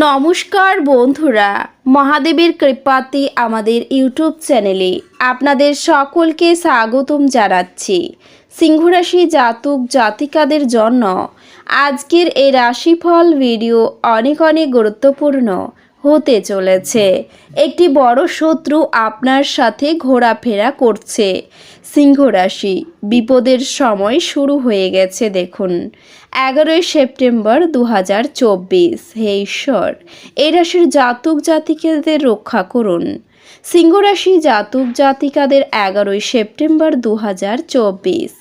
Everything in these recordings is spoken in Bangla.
নমস্কার বন্ধুরা, মহাদেবের কৃপাতে আমাদের ইউটিউব চ্যানেলে আপনাদের সকলকে স্বাগতম জানাচ্ছি। সিংহরাশি জাতক জাতিকাদের জন্য আজকের এই রাশিফল ভিডিও অনেক অনেক গুরুত্বপূর্ণ। হতে চলেছে। একটি বড় শত্রু আপনার সাথে ঘোরাফেরা করছে। সিংহ রাশি, বিপদের সময় শুরু হয়ে গেছে দেখুন। এগারোই সেপ্টেম্বর দু হাজার চব্বিশ। হে ঈশ্বর এই রাশির জাতক জাতিকাদের রক্ষা করুন। সিংহ রাশি জাতক জাতিকাদের এগারোই সেপ্টেম্বর দু হাজার চব্বিশ।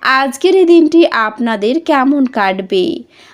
আজকের এই দিনটি আপনাদের কেমন কাটবে?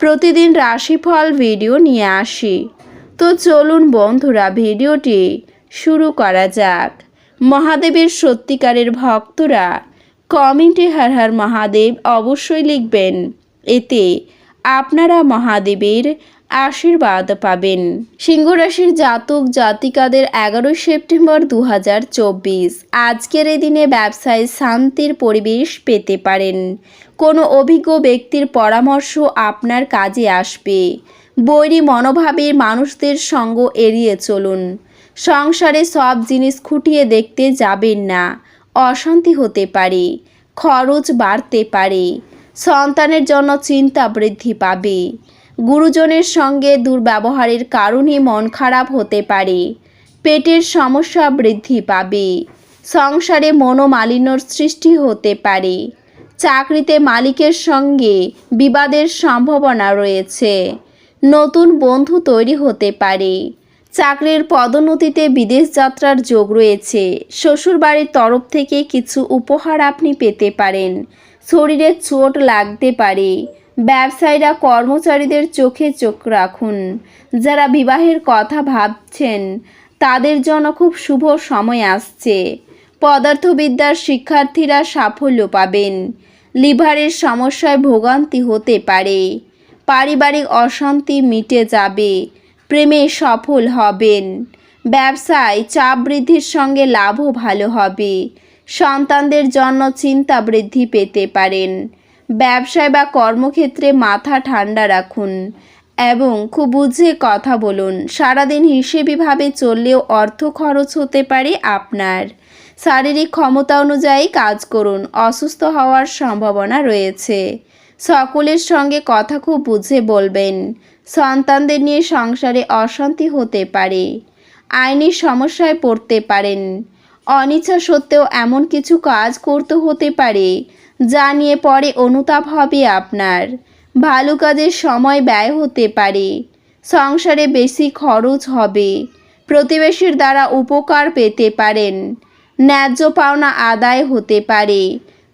প্রতিদিন রাশিফল ভিডিও নিয়ে আসি। তো চলুন বন্ধুরা, ভিডিওটি শুরু করা যাক। মহাদেবের সত্যিকারের ভক্তরা কমেন্টে হার হার মহাদেব অবশ্যই লিখবেন। এতে আপনারা মহাদেবের আশীর্বাদ পাবেন। সিংহরাশির জাতক জাতিকাদের এগারোই সেপ্টেম্বর দু হাজার চব্বিশ। আজকের এই দিনে ব্যবসায় শান্তির পরিবেশ পেতে পারেন। কোনো অভিজ্ঞ ব্যক্তির পরামর্শ আপনার কাজে আসবে। বৈরী মনোভাবের মানুষদের সঙ্গ এড়িয়ে চলুন। সংসারে সব জিনিস খুঁটিয়ে দেখতে যাবেন না। অশান্তি হতে পারে, খরচ বাড়তে পারে, সন্তানের জন্য চিন্তা বৃদ্ধি পাবে। গুরুজনের সঙ্গে দুর্ব্যবহারের কারণে মন খারাপ হতে পারে, পেটের সমস্যা বৃদ্ধি পাবে, সংসারে মনোমালিন্যর সৃষ্টি হতে পারে। চাকরিতে মালিকের সঙ্গে বিবাদের সম্ভাবনা রয়েছে। নতুন বন্ধু তৈরি হতে পারে। চাকরির পদোন্নতিতে বিদেশ যাত্রার যোগ রয়েছে। শ্বশুরবাড়ির তরফ থেকে কিছু উপহার আপনি পেতে পারেন। শরীরে চোট লাগতে পারে। ব্যবসায়ীরা কর্মচারীদের চোখে চোখ রাখুন। যারা বিবাহের কথা ভাবছেন, তাদের জন্য খুব শুভ সময় আসছে। পদার্থবিদ্যার শিক্ষার্থীরা সাফল্য পাবেন। লিভারের সমস্যায় ভোগান্তি হতে পারে। পারিবারিক অশান্তি মিটে যাবে। প্রেমে সফল হবেন। ব্যবসায় চাপ বৃদ্ধির সঙ্গে লাভও ভালো হবে। সন্তানদের জন্য চিন্তা বৃদ্ধি পেতে পারেন। ব্যবসায় বা কর্মক্ষেত্রে মাথা ঠান্ডা রাখুন এবং খুব বুঝে কথা বলুন। সারাদিন হিসেবিভাবে চললেও অর্থ খরচ হতে পারে আপনার। শারীরিক ক্ষমতা অনুযায়ী কাজ করুন, অসুস্থ হওয়ার সম্ভাবনা রয়েছে। সকলের সঙ্গে কথা খুব বুঝে বলবেন। সন্তানদের নিয়ে সংসারে অশান্তি হতে পারে। আইনি সমস্যায় পড়তে পারেন। অনিচ্ছা সত্ত্বেও এমন কিছু কাজ করতে হতে পারে, যা নিয়ে পরে অনুতাপ হবে আপনার। ভালো কাজের সময় ব্যয় হতে পারে। সংসারে বেশি খরচ হবে। প্রতিবেশীর দ্বারা উপকার পেতে পারেন। ন্যায্য পাওনা আদায় হতে পারে।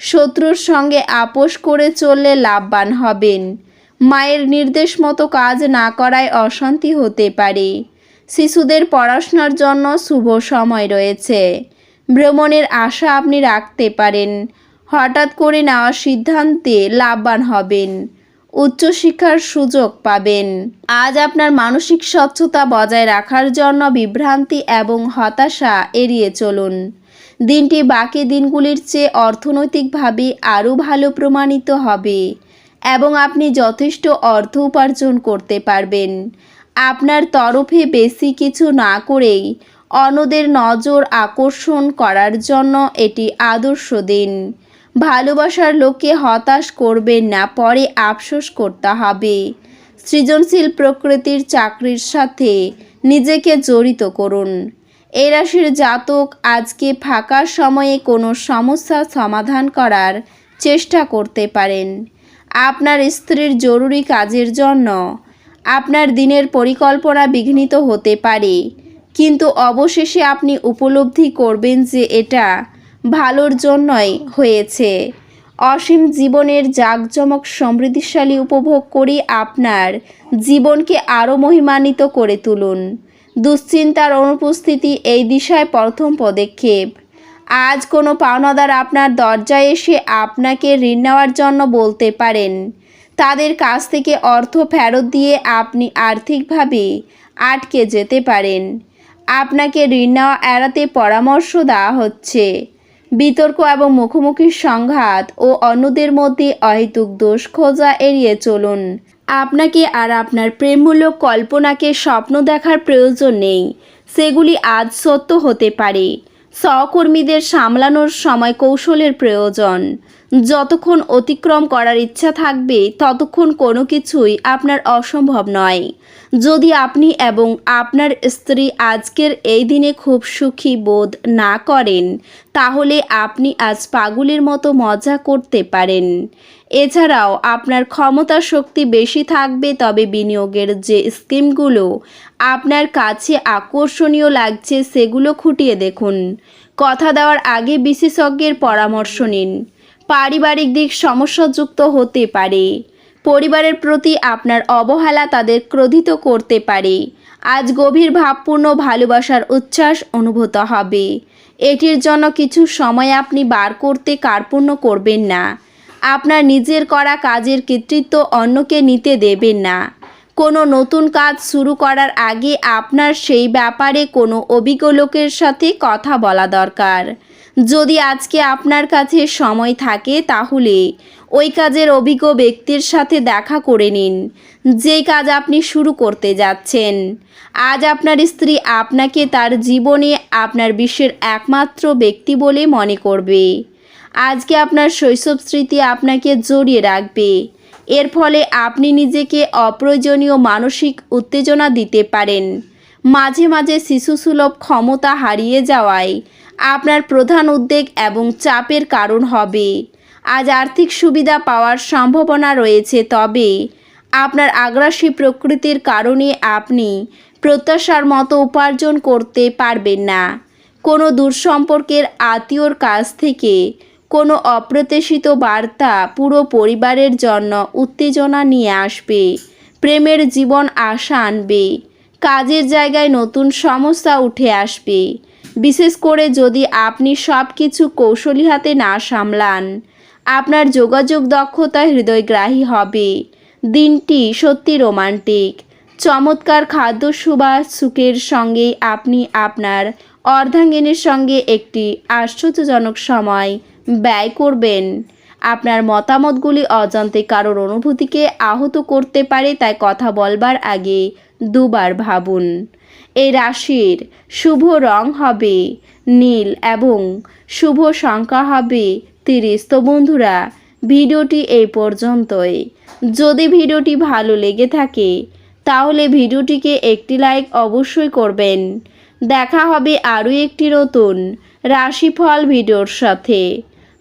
শত্রুর সঙ্গে আপোষ করে চললে লাভবান হবেন। মায়ের নির্দেশ মতো কাজ না করায় অশান্তি হতে পারে। শিশুদের পড়াশোনার জন্য শুভ সময় রয়েছে। ভ্রমণের আশা আপনি রাখতে পারেন। হঠাৎ করে নেওয়া সিদ্ধান্তে লাভবান হবেন। উচ্চশিক্ষার সুযোগ পাবেন। আজ আপনার মানসিক স্বচ্ছতা বজায় রাখার জন্য বিভ্রান্তি এবং হতাশা এড়িয়ে চলুন। দিনটি বাকি দিনগুলির চেয়ে অর্থনৈতিকভাবে আরও ভালো প্রমাণিত হবে এবং আপনি যথেষ্ট অর্থ উপার্জন করতে পারবেন। আপনার তরফে বেশি কিছু না করেই অন্যদের নজর আকর্ষণ করার জন্য এটি আদর্শ দিন। ভালোবাসার লোককে হতাশ করবেন না, পরে আফসোস করতে হবে। সৃজনশীল প্রকৃতির চাকরির সাথে নিজেকে জড়িত করুন। এই রাশির জাতক আজকে ফাঁকা সময়ে কোনো সমস্যার সমাধান করার চেষ্টা করতে পারেন। আপনার স্ত্রীর জরুরি কাজের জন্য আপনার দিনের পরিকল্পনা বিঘ্নিত হতে পারে, কিন্তু অবশেষে আপনি উপলব্ধি করবেন যে এটা ভালোর জন্যই হয়েছে। অসীম জীবনের জাঁকজমক সমৃদ্ধিশালী উপভোগ করে আপনার জীবনকে আরও মহিমান্বিত করে তুলুন। দুশ্চিন্তার অনুপস্থিতি এই দিশায় প্রথম পদক্ষেপ। আজ কোনো পাওনাদার আপনার দরজায় এসে আপনাকে ঋণ নেওয়ার জন্য বলতে পারেন। তাদের কাছ থেকে অর্থ ফেরত দিয়ে আপনি আর্থিকভাবে আটকে যেতে পারেন। আপনাকে ঋণ নেওয়া এড়াতে পরামর্শ দেওয়া হচ্ছে। বিতর্ক এবং মুখোমুখি সংঘাত ও অন্যদের মধ্যে অহেতুক দোষ খোঁজা এড়িয়ে চলুন। আপনাকে আর আপনার প্রেমমূলক কল্পনাকে স্বপ্ন দেখার প্রয়োজন নেই। সেগুলি আজ সত্য হতে পারে। সহকর্মীদের সামলানোর সময় কৌশলের প্রয়োজন। যতক্ষণ অতিক্রম করার ইচ্ছা থাকবে, ততক্ষণ কোনো কিছুই আপনার অসম্ভব নয়। যদি আপনি এবং আপনার স্ত্রী আজকের এই দিনে খুব সুখী বোধ না করেন, তাহলে আপনি আজ পাগলের মতো মজা করতে পারেন। এছাড়াও আপনার ক্ষমতা শক্তি বেশি থাকবে তবে বিনিয়োগের যে স্কিমগুলো আপনার কাছে আকর্ষণীয় লাগছে সেগুলো খুঁটিয়ে দেখুন। কথা দেওয়ার আগে বিশেষজ্ঞের পরামর্শ নিন। পারিবারিক দিক সমস্যাযুক্ত হতে পারে। পরিবারের প্রতি আপনার অবহেলা তাদের ক্রোধিত করতে পারে। আজ গভীর ভাবপূর্ণ ভালোবাসার উচ্ছ্বাস অনুভূত হবে। এটির জন্য কিছু সময় আপনি বার করতে কার্পণ্য করবেন না। আপনার নিজের করা কাজের কৃতিত্ব অন্যকে নিতে দেবেন না। কোনো নতুন কাজ শুরু করার আগে আপনার সেই ব্যাপারে কোনো অভিজ্ঞ লোকের সাথে কথা বলা দরকার। যদি আজকে আপনার কাছে সময় থাকে তাহলে ওই কাজের অভিজ্ঞ ব্যক্তির সাথে দেখা করে নিন। যেই কাজ আপনি শুরু করতে যাচ্ছেন। আজ আপনার স্ত্রী আপনাকে তার জীবনে আপনার বিশ্বের একমাত্র ব্যক্তি বলে মনে করবে। আজকে আপনার শৈশব স্মৃতি আপনাকে জড়িয়ে রাখবে। এর ফলে আপনি নিজেকে অপ্রয়োজনীয় মানসিক উত্তেজনা দিতে পারেন। মাঝে মাঝে শিশুসুলভ ক্ষমতা হারিয়ে যাওয়ায় আপনার প্রধান উদ্বেগ এবং চাপের কারণ হবে। আজ আর্থিক সুবিধা পাওয়ার সম্ভাবনা রয়েছে, তবে আপনার আগ্রাসী প্রকৃতির কারণে আপনি প্রত্যাশার মতো উপার্জন করতে পারবেন না। কোনো দূরসম্পর্কের আত্মীয়র কাছ থেকে কোনো অপ্রত্যাশিত বার্তা পুরো পরিবারের জন্য উত্তেজনা নিয়ে আসবে। প্রেমের জীবন আশা আনবে। কাজের জায়গায় নতুন সমস্যা উঠে আসবে। বিশেষ করে যদি আপনি সব কিছু কৌশলী হাতে না সামলান, আপনার যোগাযোগ দক্ষতা হৃদয়গ্রাহী হবে। দিনটি সত্যি রোমান্টিক। চমৎকার খাদ্য সুবাস সুখের সঙ্গে আপনি আপনার অর্ধাঙ্গিনীর সঙ্গে একটি আশ্চর্যজনক সময় ব্যয় করবেন। আপনার মতামতগুলি অজান্তে কারোর অনুভূতিকে আহত করতে পারে, তাই কথা বলবার আগে দুবার ভাবুন। এই রাশির শুভ রং হবে নীল এবং শুভ সংখ্যা হবে তিরিশ। তো বন্ধুরা, ভিডিওটি এই পর্যন্তই। যদি ভিডিওটি ভালো লেগে থাকে, তাহলে ভিডিওটিকে একটি লাইক অবশ্যই করবেন। দেখা হবে আরও একটি নতুন রাশিফল ভিডিওর সাথে।